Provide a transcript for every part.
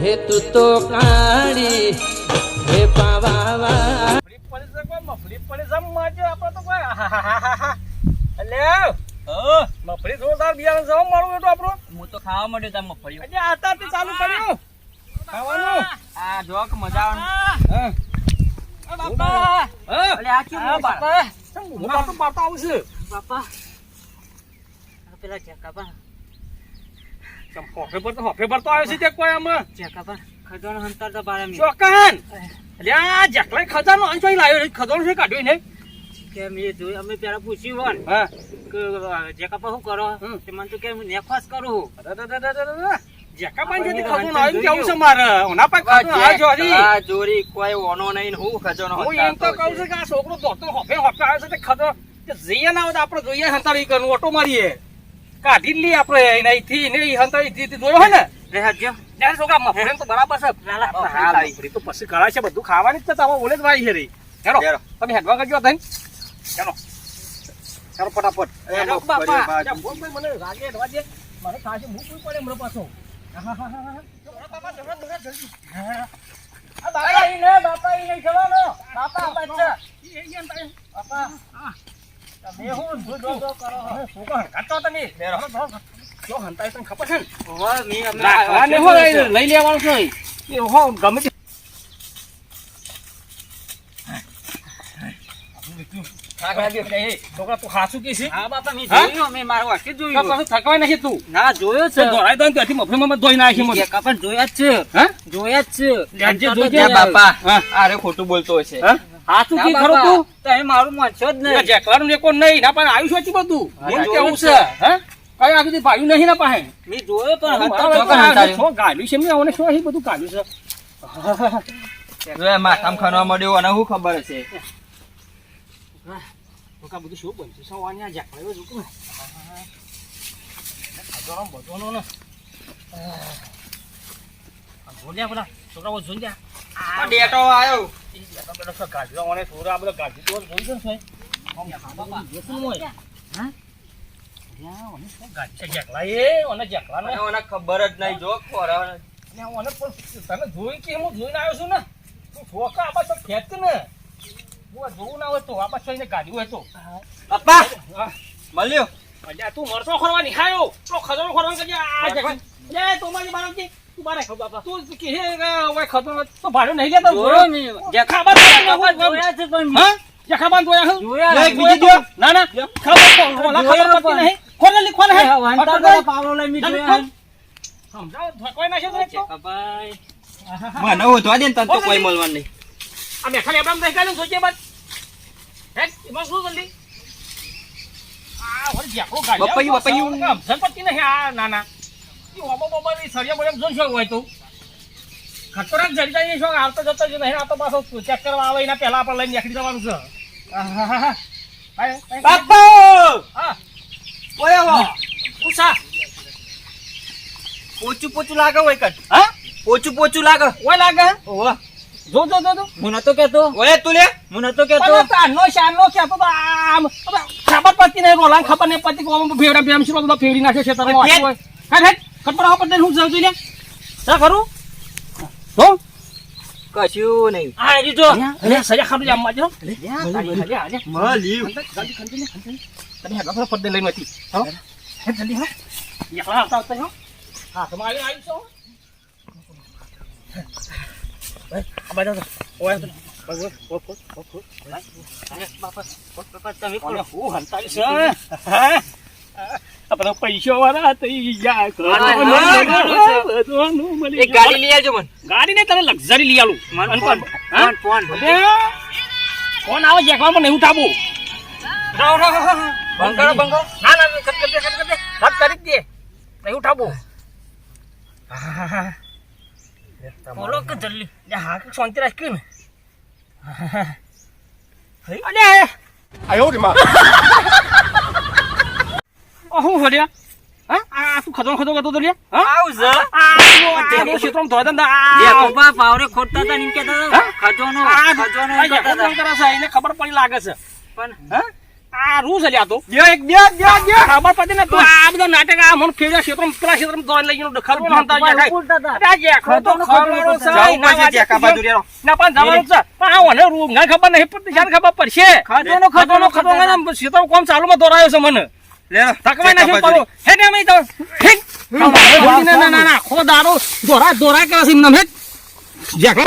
હે તું તો કાળી હે પાવા ફ્લિપ પડી છે કોઈ? મફલી પડી છે માજે આપણે તો કોઈ અલે હા મફલી જોરદાર બિયારણ છે મારું બેટો આપણું? હું તો ખાવા માંડ્યો તા મગફળીઓ. એટલે તે ચાલુ કર્યો. ખાવાનું? આ જોક મજા આવે. હા. બાપા! હા. અલે આ કેમ બાપા બાપા! હું પાટું બાપા આવું છું. બાપા! આ પેલા ચેકાપા કેમ તો હોફે તો આવ્યો છે તે કોઈ આમાં? ખજોનો હંતાર તો બારે ચોકન અલ્યા જકલાઈ ખજાનો અંચોઈ લાવ્યો ખજાનો છે કાઢ્યો ને કેમ એ જોયું અમે પેલા પૂછ્યું હોન હા. કે ચેકાપા શું કરો? તે મને તો કેમ નેખવાસ કરું જેકા બાંધ છે ખજાનો આવ્યો કેવું છે મારે? ઓના પાસે ખજાનો આવ્યો છે આ જોરી કોઈ ઓનો નહીં હું ખજાનો હું એમ તો કહું છું. કે આ છોકરો દોડતો હોફે હોફે આવ્યો છે તે ખજાનો. કે જઈએ ના હોય આપણે જોઈએ હંતાડી કરવું ઓટો મારીએ. કાઢી લઈએ આપણે અહીંથી ને થી જોયો હોય ને? રે હટજો ત્યારે છોકરા મફરેન તો બરાબર છે. લાલા, મફરી તો પછી કરાય છે બધું ખાવાની જ તો તમે ઓલે જ વાઈ છે રે. ચાલો તમે હેડવા કરજો થઈ ચાલો ચાલો ફટાફટ. બોલ ભાઈ, મને રાગે હેડવા દે. મને ખાશે હું કોઈ પડે હમણાં પાછો. જમણા બાપા, જમણા, જમણા, જલ્દી. હા. બાપા ઈ ને, બાપા ઈ નહીં જવાનો. બાપા તારે. બાપા. હા. તમે હું ધો ધો ધો કરો હો. છોકરો હંકાતો તમે. જો હંતાય તને ખબર છે ને ઓવા, મેં હમણાં નાખવાને આવ્યો હોય, છે. લઈ લેવાનું છે એ હો ગમે તે થાક લાગ્યો એટલે એ છોકરા તું હાચું કે છે હા બાપા મેં? જોયું મેં મારું વાંચી જોયું પાછું થકવાય નથી તું ના જોયો છે મફળીમાં ધોઈ નાખી મને જોયા જ છે હા જોયા જ છે. બાપા. અરે ખોટું બોલતો હશે હા? હાચું ના ખરું તું? તમે મારું માનશો જ નહીં. જેકલાનું લેકો નહીં. ના પણ આવ્યું છે બધું. હા, એમ કેવું છે. છે? હે? કઈ આ સુધી ભાઈ નહીં ના પાસે? મેં જોયો પણ. શું ગાલ્યું છે? એમને ઓને શું બધું ગાલ્યું છે? માથામ ખાનવા મળ્યો અને શું ખબર હશે લોકો બધું શું બનતું છે? વાની આ જાકડાઓ જોકો ને આ બધોનો ને આ જોડ્યા પેલા. છોકરાઓ જોઈ જા. આ ડેટો આવ્યો ઈ બેટા બેટા શું ગાજરા છોરા આ ગાજી તો જોઈ છે ને સાહેબ? આમ બાબા જોતું હોય. હા? ત્યાં ઓને શું ગાજી છે? મને ખબર જ નહીં જો તને જોઈ કે હું જોઈને આવ્યો છું ને? તું છોકરા આ બાજુ ખેંચ ને. જોવું ના હોય તો આ બાજુ એને ગાડી હોય તો. મળ્યો. તું મરચો ખોરવા નિખાયો તો ખજરો ખોરવા કરજે આ જગા લે તો મારી બાળક બારે ખબર બાપા. તું કે હે ઓય ખજરો તો ભાડું નહીં લેતો જોયો મેં. જખા બાદ જોયા છે પણ હા? જખા બાદ જોયા હું? જોયા. લે, બીજી દ્યો. ના ના. ખબર તો ઓલા ખબર પડતી નહીં. ખોલે લી ખોલે. હે હે, પાવલો લઈ મેં જોયા. સમજાવ? ધોકવાય નાખ્યો તો તો. ચેકાપાઈ. આહાહા. મને હોધવા દે ને તને તો કોઈ મળવાનું નહીં. આ મેખા લેબડામ દઈ કાઢ્યું સોચે બાદ. હે એમાં શું જલ્દી? આ વળી જેકડો ગાડી બપૈયું, બપૈયું. સંપત્તિ નહીં આ ના ના. ઈ ઓબો બોબો ની જોઈ શું હોય તું? ખતરનાક જડી જાય શું આવતો જતો જ નહીં આ પાછો ચેક કરવા આવે એના પહેલા આપણે લઈને નીકળી જવાનું છે. આહાહા. હાય, હાય. બાપા! હા. ઓય ઉષા. પોચું પોચું લાગે હોય કદ હા? પોચું પોચું લાગે? ઓય લાગે? ઓહ જો જો જો હું નતો કેતો ઓય તું લે. હું નતો કેતો પણ તારનો શાનનો કહેતો તો આમ ખબર પડતી નહીં રોલાને ખબર નહીં પડતી કે આમાં ફેવડા ફેમ છે બધો ફેવડી નાખે છે તારે હા હા ખબર ઉપર હું જઉં લે સા કરું તો કશું નહીં. આ એ જો. અરે સજા ખાડું જામ માજો મળ્યું જલ્દી ખંડી ખંડી તમે હેડો ફરો પડદે લઈને હતી. હો? હે જલ્દી હો. યકલા આવતા આવતા હો. હા તમારે આવી છો. તમે કોને કોણ? હું હંતાઈ છે હા? આ બધા પૈસા વાળા થઈ ગયા હા, હા, બધું મળી એક ગાડી લઈ આવજો મને. ગાડી ને તને લક્ઝરી લઈ આલું. મને ફોન ફોન. ફોન ફોન આવે જેકવામાં નહીં ઉઠાવું. રાવ રાવ ના ના કટ કરી દે કટ કટ કરી દે. નહીં ઉઠાવું. બોલો કે જલ્દી. હા કે શાંતિ રાખ ને. અલે અહું હલ્યા હા આ શું ખદો ખદો કરતો તો લે હા આવું છે આ જો આ જો ક્ષેત્રમાં હતા બે આ પપ્પા પાવરે ખોટતા હતા ને એમ કહેતા હતા હા? ખજોનો ખજોનો કામ કરે છે એને ખબર પડી લાગે છે પણ હા આ રૂ છે લ્યા તો ખબર પડી ને તો આ બધા નાટક આ મને ફેર્યા ક્ષેત્રમાં પેલા ક્ષેત્રમાં દોડ લઈ ગયો ખબર ન હતા આ જેખો તો ખવડાવવાનો છે. જવું ના વાજે જેખા બાજુ રેરો. ના પણ જવાનું છે પણ આ ઓને રૂ મને ખબર નહીં શાને ખબર પડશે ખતોનો ખતોનો ખતોનો ને ક્ષેત્ર કોમ ચાલુમાં દોરાયો છે મને લે તકવાઈ નાખ્યો પાડો. હે ને અમે તો. હે? ના ના ના ના ખો દારૂ દોરા દોરા કે છે એમને હે? જેખો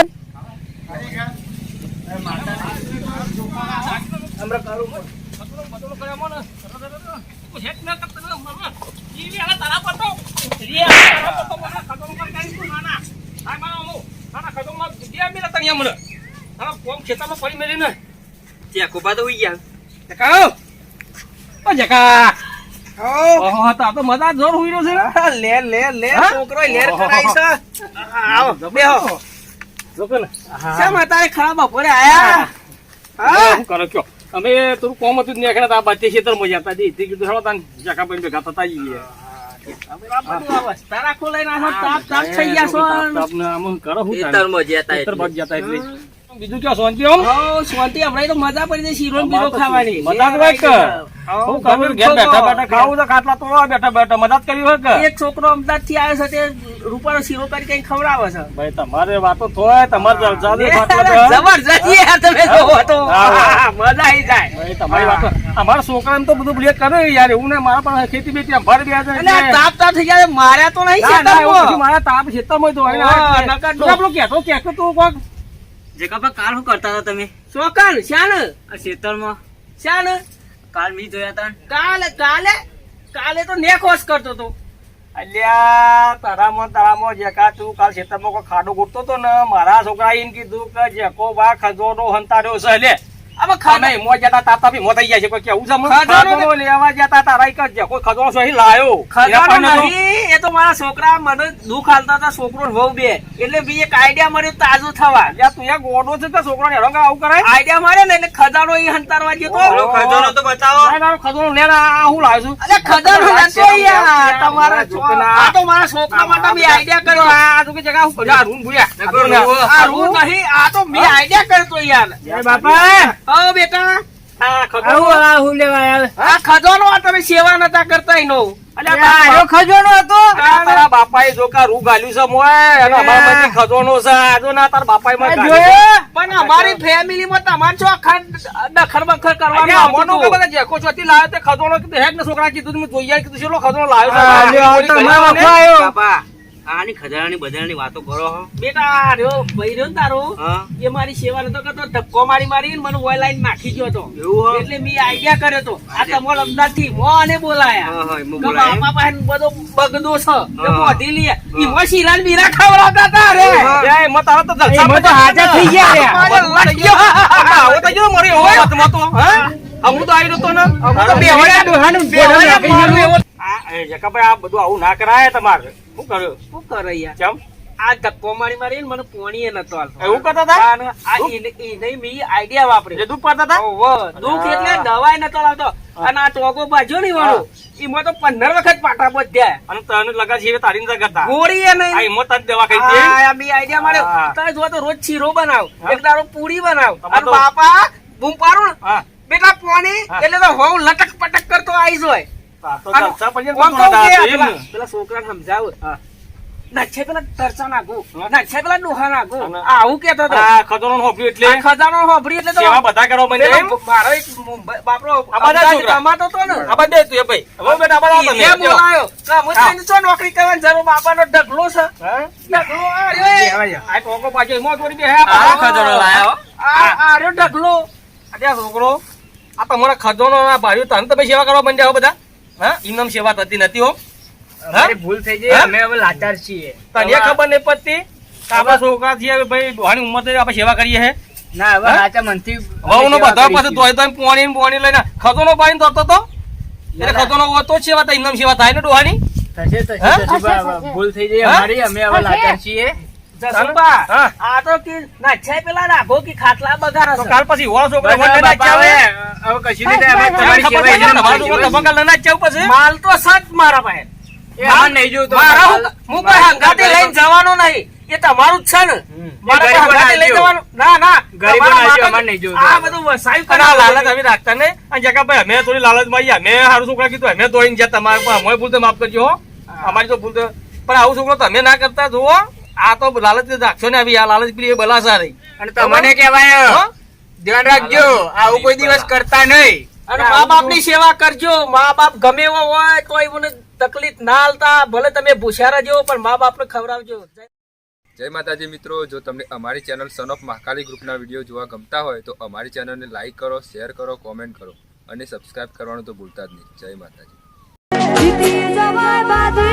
ત્યાં કોપા તો ઉઈ ગયા મજા જોર હુઈ રહ્યો છે લે લે લે છોકરો લેર કરાઈ છે. આવો બેહો. જોકો ને? શેમ તારે ખરાબ બપોરે આયા? હા? શું કરો કયો. અમે થોડું કોમ હતું ખેતર તે કીધું હેડો જકા ભાઈ ભેગા થતા જઈએ. તારા ખો લઈને તાપ તાપ થઈ ગયા છો તાપને આમ કરો શું તાન? ખેતરમાં જતા ખેતર બાજુ જતા એટલે. બીજું ક્યાં શાંતિ હો શાંતિ હમણાં તો મજા પડી જાય શીરો ને ખાવાની. મજા જ કે હું કરું ઘેર બેઠા બેઠા ખાવું તો ખાટલા તોડવા બેઠા બેઠા. મદદ કરી હોય કે? એક છોકરો અમદાવાદથી આવ્યો છે તે રૂપાનો શીરો કરી કઈ ખવડાવે છે. ભાઈ તમારે વાતો થોય તમારે જલસા દે વાતો બધા. જબરજસ્ત યાર તમે તો. હા, હા. મજા આવી જાય. ભાઈ તમારી વાતો અમારા છોકરાને તો બધું બ્લેક કરે યાર એવું ને મારા પણ ખેતી બેતી ભર ગયા બેસે તાપ તાપ થઈ જાય માર્યા તો નહીં. પછી મારા તાપ ખેતરમાં તું આપણું કહેતો કહેતો તું કોક? જે કાલ શું કરતા હતા તમે? શોકન શ્યાન આ ખેતરમાં શ્યાન કાલ મી જોયા હતા કાલે કાલે? કાલે તો નેકોસ કરતો તો. અલ્યા તારામાં તારામાં જેકા તું કાલ ખેતરમાં કોઈ ખાડો ગોઠતો તો ને મારા છોકરા એમ કીધું કે જેકો બા ખજોડો હંતાડ્યો છે લે. આમાં ખાને ખાને જતા તાપ તાપી મોં થઈ જાય છે. કોઈ કેવું છે ખજાનો લેવા જતા તારા ઈ કે જેકો ખજોરો છે લાયો. ખજાનો નહીં. એ તો મારા છોકરા મને દુઃખ હાલતા હતા છોકરો ને વહુ બે. એટલે બી એક આઈડિયા મળ્યો તાજું થવા. અલ્યા તું યાર ગોડો છે કે છોકરાને હેરાન આવું કરાય? આઈડિયા મારે ને એટલે ખજાનો ઈ હંતારવા ગયો ખજાનો તો બતાવો. ના, ના, ખજોરો લે આ હું લાવ્યો છું. અલે ખજાનો નતો યાર. તમારા છોકરા. આ તો મારા છોકરા માટે મેં આઈડિયા કર્યો. આ તું કે જગા હું કર્યું? રૂમ ભૂલ્યા. આ રૂ નહીં આ તો મેં આઈડિયા કર્યો તો યાર. બાપા. હો બેટા. આ આ ખજાનો સેવા નતા કરતા એનો. અલ્યા તારા ખજાનો હતો? અલ્યા તારા બાપાએ જો કા રૂ ગાલ્યું છે મોય અને અમારા બધી ખજોનો છે. આ ના તારા બાપાએ મને પણ અમારી ફેમિલી માં તમારે દખર બખર કરવાનું અલ્યા આવતું અમોનો કે હતું. બધા જેકો ચોથી લાવ્યો તે ખજોનો કીધું હેક છોકરા કીધું જોઈએ કીધું ખજોનો લાવ્યો આની ખજાનાની બધાની વાતો કરો હો બેટા રહ્યો ભાઈ રહ્યો તારો એ મારી સેવા નતો કરતો ધક્કો મારી મારી મને ઓય લાઈન નાખી ગયો હતો? એટલે મેં આઈડિયા કર્યો તો આ તમારો અમદાવાદથી મો અને બોલાયા હા, હા, એમાં કે બોલાયા. બાપા પાસે બધો બગદો છે મોઢી લે ઈમાં શીરા ને બીરા ખવડાવતા હતા રે એ એમાં તારા તો જલસા એમાં તો હાજર થઈ ગયા રે. આવો તો જો મારી હોય મત મતો હા? હું તો આયરો નતો ને. હું તો બેહવાના ડોહાનું બેહવાના આ, જકા ભાઈ આ બધું આવું ના કરાય તમારે શું કર્યું? શું કરે યાર? ચમ આ ધક્કો મારી મારી મને પોણીએ નતો હાલતો. એવું કરતા હતા? આ ઈને- ઈને આઈડિયા વાપરે જે દુઃખ પડતા હતા? ઓહો, દુઃખ એટલે દવાય નતો લાવતો. અને આ ટોગો બાજુ નહીં વાળો. એમાં તો પંદર વખત પાટા બધ્યા અને તને લગા છે તારી નથી કરતા. ગોળીએ નહીં. આ હિંમત તને દવા ખાઈ દે આ બી આઈડિયા મારે તને જો તો રોજ શીરો બનાવ. એક દાડો પૂરી બનાવ. અને બાપા બૂમ પાડું બેટા પોણી એટલે તો હોવ લટક પટક કરતો આઈ જોય પેલા- એમ. સમજાવ. પેલા નાખું. પેલા ડોહા નાખું. આવું કેતો તો આ ખજોરોનું એટલે? ખજાનો હોભરી એટલે સેવા બધા કરવા માંડ્યા એમ? પેલો મારો એક બાપરો બધા કમાતો તો ને. આ બધે તું ભાઈ. હવે બેટા આ બધા ઈને બોલાયો. કે અમે તને શું નોકરી કરવાની જરૂર? બાપાનો ઢગલો છે. ઢગલો આ રહ્યો આ ટોકો પાછો એમાં થોડી બે આ ખજાનો લાયો. આ આ ઢગલો. આ છોકરો? આ તમારા ખજોનો ના ભાઈ તને તમે સેવા કરવા માંડ્યા બધા? હા ઇનામ સેવા થતી નથી હો. અમારી ભૂલ થઈ ગઈ. અમે હવે લાચાર છીએ. તને ખબર નહીં પડતી? આપણા છોકરા છીએ ભાઈ ડોહાની ઉંમર થઈ આપણે સેવા કરીએ હે. ના હવે? લાચા મનથી વહુનો બધા પાસે તોય તોય પોણી પોણી લઈને. ખજોનો પાણી ધોતો તો? એટલે ખજોનો હોય તો જ સેવા થાય ઇનામ સેવા થાય ને ડોહાની થશે થશે ભૂલ થઈ ગઈ અમારી અમે હવે લાચાર છીએ. આ તો કે નાચ્છાય પેલા રાખો કે ખાટલા બગાડ તો કાલ પછી હોળો છોકરો વડે ના ચાવે. હવે કશું નહીં થાય, તમારી તમારી સેવા છે. ને, તમારા છોકરો ધબકા લઈને જ ચાવ પછી માલ તો સચ મારા પાસે. એ નહીં જોયું મારા હું હું કોઈ હંગાતે લઈને જવાનો નહીં. એ તમારું જ છે ને. મારા ગરીબોને લઈ જવાનું ના ના. ગરીબોને તમારા આપજો, નહીં જોવું. આ બધું વસાયું અને લાલચ મારી અમે રાખતા અને અમે થોડી મેં સારું છોકરા કીધું અમે દોડીને જ્યાં તમારે પણ અમે ભૂલ તો માફ કરજો હો. અમારી તો ભૂલ તો પણ આવું છોકરો તમે ના કરતા જુઓ. આ તો લાલચ રાખશો ને આવી આ લાલચ પેલી એ બલાસા રહી. અને તમને કહેવાય? ધ્યાન રાખજો. આવું કોઈ દિવસ કરતા નહીં. અને મા બાપની સેવા કરજો. મા બાપ ગમે એવો હોય તો એમને તકલીફ ના હાલતા. ભલે તમે ભૂસારા જેવો પણ મા બાપ ને ખવડાવજો. જય માતાજી મિત્રો. જો તમને અમારી ચેનલ સન ઓફ મહાકાલી ગ્રુપના વીડિયો જોવા ગમતા હોય તો અમારી ચેનલને લાઈક કરો શેર કરો કોમેન્ટ કરો અને સબસ્ક્રાઇબ કરવાનું તો ભૂલતા જ નહીં. જય માતાજી. જીતી જવાય બાધો